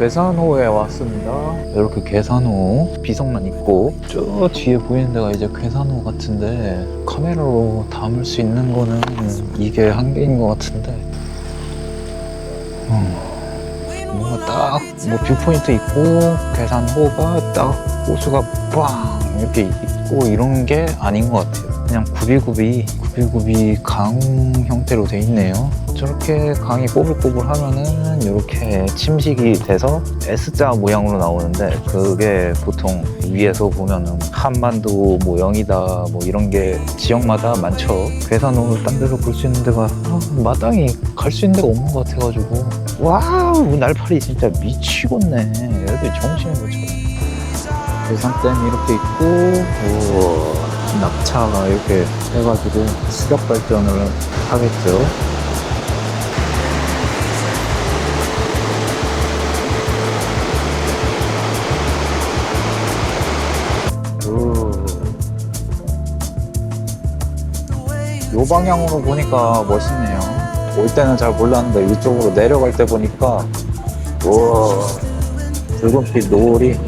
괴산호에 왔습니다. 이렇게 괴산호 비석만 있고 저 뒤에 보이는 데가 이제 괴산호 같은데 카메라로 담을 수 있는 거는 이게 한계인 것 같은데 음, 뭔가 딱 뭐 뷰포인트 있고 괴산호가 딱 호수가 빵 이렇게 있고 이런 게 아닌 것 같아요. 그냥 굽이굽이 굽이굽이 강 형태로 돼 있네요. 저렇게 강이 꼬불꼬불 하면은 이렇게 침식이 돼서 S자 모양으로 나오는데 그게 보통 위에서 보면은 한반도 모형이다 뭐 이런 게 지역마다 많죠. 괴산호를 딴 데서 볼 수 있는 데가 아, 마땅히 갈 수 있는 데가 없는 것 같아가지고 와우 날파리 진짜 미치겠네. 애들 정신을 못 차려. 괴산댐 이렇게 있고 우와 낙차가 이렇게 해가지고 수력 발전을 하겠죠. 요 방향으로 보니까 멋있네요. 올 때는 잘 몰랐는데 이쪽으로 내려갈 때 보니까 우와 붉은빛 노을이